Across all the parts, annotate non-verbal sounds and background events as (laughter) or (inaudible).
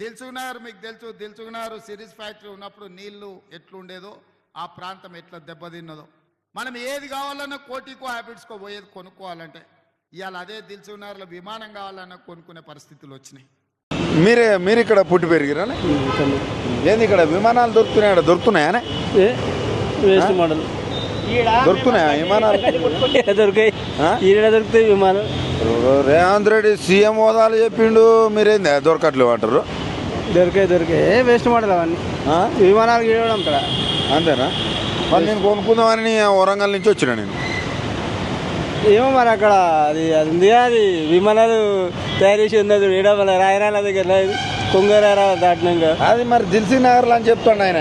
దిల్సుకున్నారు మీకు తెలుసు దిల్సుకున్నారు series factory ఉన్నప్పుడు నీళ్ళు ఎట్లుండేదో ఆ ప్రాంతం ఎట్లా దెబ్బతిన్నదో. మనం ఏది కావాలన్నా కోటికో హ్యాబిట్స్కో పోయేది కొనుక్కోవాలంటే. ఇవాళ అదే దిల్సుకున్నారులో విమానం కావాలన్నా కొనుక్కునే పరిస్థితులు వచ్చినాయి. మీరే మీరు ఇక్కడ పుట్టి పెరిగిరా ఏంది ఇక్కడ విమానాలు దొరుకుతున్నాయి ఇక్కడ దొరుకుతున్నాయా వేస్ట్ మోడల్. దొరుకుతున్నాయా విమానాలు (laughs) దొరికాయి? ఈడ దొరుకుతాయి. విమానం రేవంత్ రెడ్డి సీఎం హోదాలు చెప్పిండు. మీరేంది దొరకట్లేవు అంటారు దొరికాయి దొరికాయి ఏ వేస్ట్ మోడల్ అవన్నీ. ఆ? విమానాలు గీయడం ఇక్కడ అంతేనా? మరి నేను కొనుక్కుందామని వరంగల్ నుంచి వచ్చిన నేను. ఏమో మరి అక్కడ అది అది ఉంది అది. విమానాలు తయారు చేసి ఉన్నది ఈడ మన రాయరాల దగ్గర కొంగరార దాటినాక. అది మరి దిల్సీ నగర్లో అని చెప్తాడు ఆయన.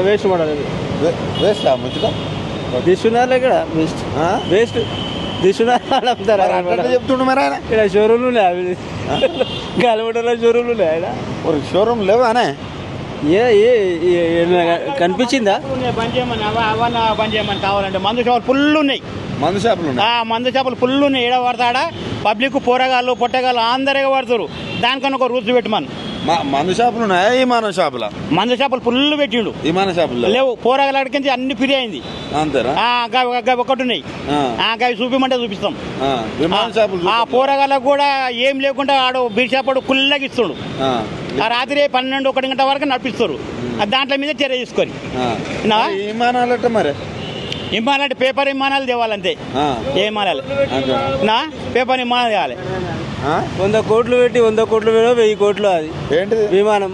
వేస్ట్ మోడల్ అది. వేస్టా ముచ్చుట? దిస్తున్నారు ఇక్కడ వేస్ట్ ఆ? వేస్ట్ చెప్తుండు మరి ఆయన. ఇక్కడ షోరూమ్లు ఉన్నాయి? అవి గాలిపటలో షోరూమ్లు ఉన్నాయి ఆడ ఒక షోరూమ్ లేవానే ఏ ఏ కనిపించిందా? బంద్ చేయమని అవ అవన్న బంద్ చేయమని కావాలంటే మందు చేపలు ఫుల్ ఉన్నాయి. మందు షాపులు ఉన్నాయి. ఆ మందు చేపలు ఫుల్ ఉన్నాయి. ఏడ పడతాడా? పబ్లిక్ పోరగాళ్ళు పొట్టగాళ్ళు అందరే పడతారు దానికన్నా ఒక రూల్స్ పెట్టమని. మందు షాపులు ఉన్నాయా? విమానం షాపులా? మందు చేపలు ఫుల్ పెట్టిండు. విమాన షాపులు లేవు. పోరగాళ్ళ అడిగించి అన్ని ఫ్రీ అయింది. గవి ఒకటి ఉన్నాయి. ఆ. గవి చూపిమంటే చూపిస్తాం. ఆ, విమాన షాపులు ఆ పోరగాళ్ళకు కూడా ఏం లేకుండా ఆడు బీర్షాపడు కుల్లగా ఇస్తాడు. ఆ, రాత్రి పన్నెండు ఒకటి గంట వరకు నడిపిస్తారు. దాంట్లో మీద చర్య తీసుకొని. విన్నావా? మరి? విమానాలు పేపర్ విమానాలు తేవాలంతే. ఏ విమానాలు? నా? పేపర్ విమానాలు తేవాలి? వంద కోట్లు పెట్టి వంద కోట్లు పెట్టి వెయ్యి కోట్లు అది. ఏంటిది? విమానం.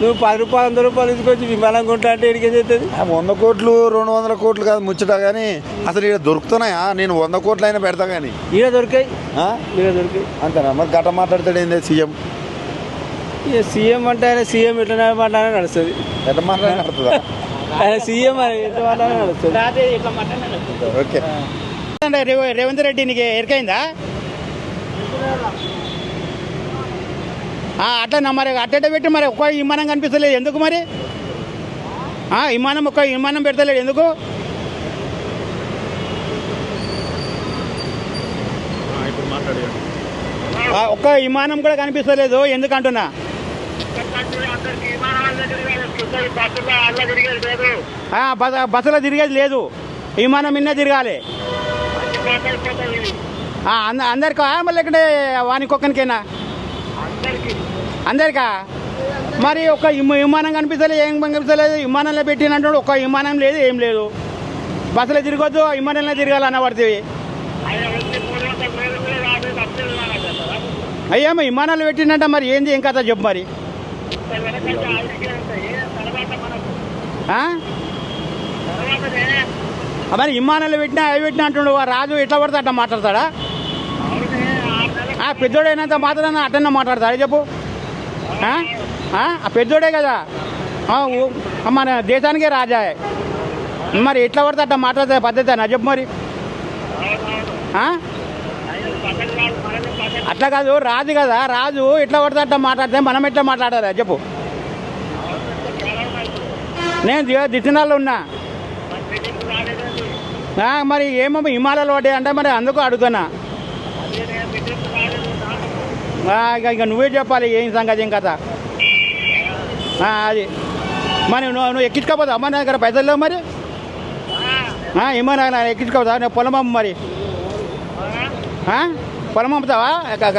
నువ్వు పది రూపాయలు వంద రూపాయలు తీసుకొచ్చి విమానం కొంటా అంటే ఎడికేం చేస్తుంది వంద కోట్లు రెండు వందల కోట్లు కాదు ముచ్చట కానీ అసలు ఇక్కడ దొరుకుతున్నాయా? నేను వంద కోట్లు అయినా పెడతా కానీ. ఈడ దొరికాయి. ఆ? ఈడ దొరికాయి. అంతేనా? మరి గట్ట మాట్లాడతాడు ఏంది సీఎం? ఇక సీఎం అంటే ఆయన సీఎం ఎట్లా మాట్లాడే నడుస్తుంది. ఎట్ట మాట్లాడుతుందా (laughs) ఆయన సీఎం ఓకే. రేవంత్ రెడ్డి నీకు ఎరికైందా? ఆ, అట్లా మరి అట్ట పెట్టి మరి ఒక్క విమానం కనిపిస్తలేదు. ఎందుకు మరి? ఆ, విమానం ఒక్క విమానం పెడతలేడు. ఎందుకు? ఆ, ఒక్క విమానం కూడా కనిపిస్తలేదు. ఎందుకు అంటున్నా? ఆ, బస- బస్సులో తిరిగేది లేదు. విమానం మిన్న తిరగాలి. అందరికా మళ్ళీ ఇక్కడ వానికొక్కనికేనా అందరికా. మరి ఒక విమ- విమానం కనిపిస్తలేదు ఏం కనిపిస్తలేదు. విమానంలో పెట్టినట్టు ఒక విమానం లేదు ఏం లేదు. బస్సులో తిరగొద్దు విమానంలో తిరగాలన్న పడుతుంది అయ్యేమో విమానాలు పెట్టినట్ట మరి ఏంది ఏం కథ చెప్పు మరి. మరి విమానాలు పెట్టినా అవి పెట్టినా అంటుండు ఆ రాజు ఎట్లా పడితే అట్లా మాట్లాడతాడా? ఆ పెద్దోడైనంత మాత్రాన అట్టనే మాట్లాడతాడు చెప్పు. ఆ? పెద్దోడే కదా. మన దేశానికే రాజా. మరి ఎట్లా పడితే అట్లా మాట్లాడే పద్ధతి నా చెప్పు మరి. అట్లా కాదు రాజు కదా రాజు ఎట్లా పడితే అట్లా మాట్లాడితే మనం ఎట్లా మాట్లాడాలి చెప్పు. నేను ది- దిట్టినాల్లో ఉన్నా. మరి ఏమో హిమాలయాలు పడ్డాయి అంటే మరి అందుకు అడుగుతున్నా. ఇక నువ్వే చెప్పాలి ఏం సంగతి ఏం కథ. అది. మరి నువ్వు నువ్వు ఎక్కించుకోపోతావు అమ్మ నా దగ్గర పైసలు లేవు మరి ఏమన్నా ఎక్కించుకోపోతా నేను పొలం అమ్ము మరి. పొలం అమ్ముతావా?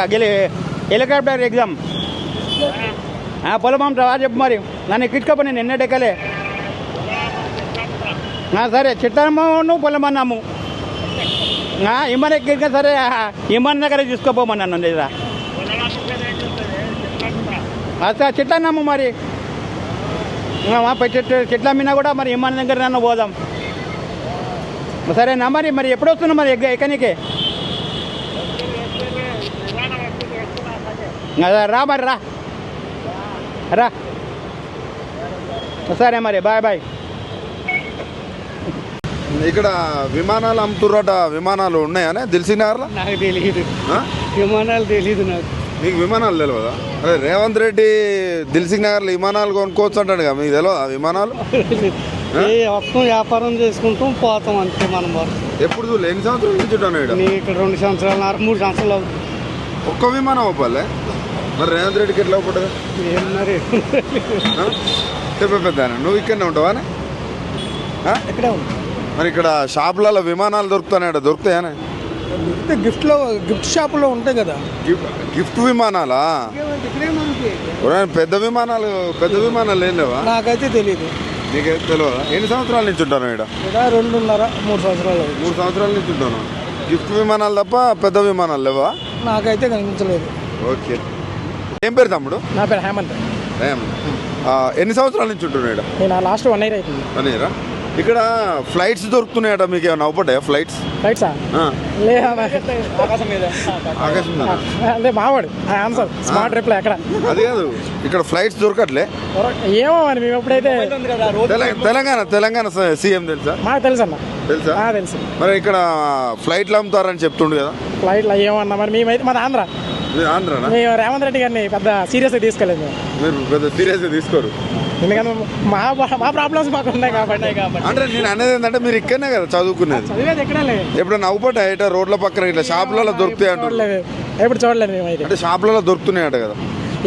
గెలి హెలికాప్టర్ ఎగ్జామ్. పొలం అమ్ముతావా? చెప్పు మరి. నన్ను ఎక్కించుకోపో నేను ఎన్నో సరే చిట్టమ్మను నువ్వు ఇమ్మని ఎక్కించుకో సరే ఇమ్మని దగ్గర తీసుకోపోమన్నాను లేదా? అసలు చిట్టన్నాము మరి. మా చెట్టు చెట్ల అమ్మినా కూడా మరి ఇమ్మని దగ్గర నన్ను పోదాం. సరేనా మరి? మరి ఎప్పుడు వస్తున్నావు మరి ఎక్క ఎక్కనికే? రా మరి రా. రా. సరే మరి బాయ్ బాయ్. ఇక్కడ విమానాలు అమ్ముతుర్రట విమానాలు ఉన్నాయనే నగర్లో? నాకు తెలియదు? విమానాలు తెలియదు నాకు. మీకు విమానాలు తెలియదా అరే రేవంత్ రెడ్డి దిల్సీ నగర్లో విమానాలు కొనుక్కోవచ్చు అంటాడు కదా మీకు తెలియదా విమానాలు? (laughs) ఏ వ్యాపారం చేసుకుంటాం పోతాం అంతే మనం వరకు. ఎప్పుడు చూడలే? ఎన్ని సంవత్సరాల నుంచి ఉంటాను ఇక్కడ ఇక్కడ రెండు సంవత్సరాలు మూడు సంవత్సరాలు అవుతుంది. ఒక్క విమానం అవ్వాలి? మరి రేవంత్ రెడ్డికి ఎట్లా ఒకటి చెప్పే పెద్ద నువ్వు ఇక్కడనే ఉంటావా ఎక్కడే ఉంది మరి ఇక్కడ షాపులలో విమానాలు దొరుకుతాయి దొరుకుతాయా గిఫ్ట్లో గిఫ్ట్ షాపులో ఉంటాయి కదా. గిఫ్ట్ గిఫ్ట్ విమానాలా? ఒరేయ్, పెద్ద విమానాలు పెద్ద విమానాలు ఏం లేవా? నాకైతే తెలియదు నీకే తెలియదా ఎన్ని సంవత్సరాల నుంచి ఉంటాను ఇక్కడ? ఇక్కడ రెండున్నర మూడు సంవత్సరాలు మూడు సంవత్సరాల నుంచి ఉంటాను. గిఫ్ట్ విమానాలు తప్ప పెద్ద విమానాలు లేవా? నాకైతే కనిపించలేదు. ఓకే. ఏం పేరు తమ్ముడు? నా పేరు హేమంత్. ఏం ఆ, ఎన్ని సంవత్సరాల నుంచి ఉంటున్నాడు నేను లాస్ట్ వన్ ఇయర్ అవుతుంది. అనేరా ఇక్కడ ఫ్లైట్స్ దొరుకుతున్నాయట మీకు ఏమైనా అవుపడ్డాయా? ఫ్లైట్స్? లేదా ఆకాశం మీద? అదే మావాడు. ఆన్సర్ స్మార్ట్ రిప్లై అక్కడ. అది కాదు. ఇక్కడ ఫ్లైట్స్ దొరకట్లే. ఏమో మరి మేము ఎప్పుడైతే తెల- తెలంగాణ తెలంగాణ సీఎం తెలుసా? మాకు తెలుసు అన్న. తెలుసా? తెలుసు. మరి ఇక్కడ ఫ్లైట్లు అమ్ముతారని చెప్తుండు కదా? ఫ్లైట్లో ఏమన్నా మరి మేమైతే మాది ఆంధ్ర. మీరు ఆంధ్రానా? మేము రేవంత్ రెడ్డి గారిని పెద్ద సీరియస్గా తీసుకోలేదు మీరు పెద్ద సీరియస్గా తీసుకోరు. ఎందుకంటే మా మా ప్రాబ్లమ్స్ మాకు ఉన్నాయి కాబట్టి. కాబట్టి. అంటే నేను అనేది ఏంటంటే మీరు ఇక్కడనే కదా చదువుకునేది. చదివేది ఎక్కడే లేదు. ఎప్పుడైనా అవుపడ్డా ఇట్లా రోడ్ల పక్కన ఇట్లా షాపులలో దొరుకుతాయి అంటారు చూడలేదు. ఎప్పుడు చూడలేదు మేమైతే. అంటే షాపులలో దొరుకుతున్నాయట కదా.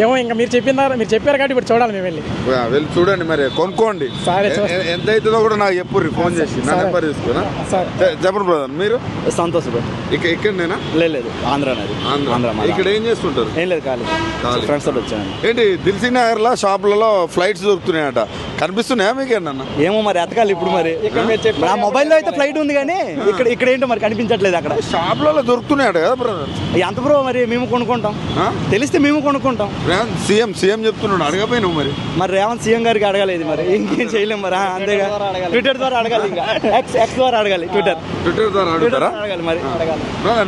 ఏమో ఇంకా మీరు చెప్పినారు మీరు చెప్పారు కాబట్టి ఇప్పుడు చూడాలి మేము వెళ్ళి. వెళ్ళి చూడండి మరి కొనుక్కోండి. సరే, ఎంత అవుతుందో కూడా నాకు చెప్పుర్రి ఫోన్ చేసి. నా. నెంబర్ తీసుకున్నా. సరే. చెప్పండి బ్రదర్ మీరు? సంతోష్ బ్రో. ఇక్కడ ఇక్కడనేనా? లేదు లేదు ఆంధ్ర అనేది. ఆంధ్ర. ఇక్కడ ఏం చేస్తుంటారు? ఏం లేదు ఖాళీ. ఫ్రెండ్స్ తోటి వచ్చాను. ఏంటి దిల్సీ నగర్లో షాపులలో ఫ్లైట్స్ దొరుకుతున్నాయట. కనిపిస్తున్నాయా మీకు ఏంటన్నా ఏమో మరి ఎతకాలి ఇప్పుడు మరి. నా మొబైల్లో అయితే ఫ్లైట్ ఉంది కానీ ఇక్కడ ఇక్కడ ఏంటో మరి కనిపించట్లేదు అక్కడ. షాపులలో దొరుకుతున్నాయట కదా బ్రదర్? ఎంత బ్రో మరి? మేము కొనుక్కుంటాం. ఆ? తెలిస్తే మేము కొనుక్కుంటాం. సీఎం సీఎం చెప్తున్నాడు అడగపోయినావు మరి. మరి రేవంత్ సీఎం గారికి అడగలేదు మరి. ఇంకేం చేయలేం మరి. అంతేగా. ట్విట్టర్ ద్వారా అడగాలి. ఇంకా. (laughs) ఎక్స్ ఎక్స్ ద్వారా అడగాలి ట్విట్టర్ ట్విట్టర్ ద్వారా అడుగుతారా? అడగాలి మరి.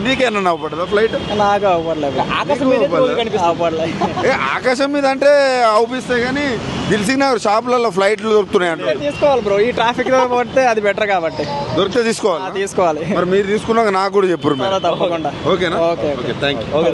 నీకేమన్నా పడదా ఫ్లైట్? నాకు అవ్వట్లేదు. ఆకాశం మీద కనిపిస్తుంది. ఏ ఆకాశం మీద అంటే అవుపిస్తాయి కానీ దిల్సీ నగర్ షాపులలో ఫ్లైట్లు దొరుకుతున్నాయి అంటారు తీసుకోవాలి బ్రో. ఈ ట్రాఫిక్లో పడితే అది బెటర్ కాబట్టి. దొరికితే తీసుకోవాలి? తీసుకోవాలి. మరి మీరు తీసుకున్నాక నాకు కూడా చెప్పురు తప్పకుండా. ఓకేనా? Okay, okay. Okay thank you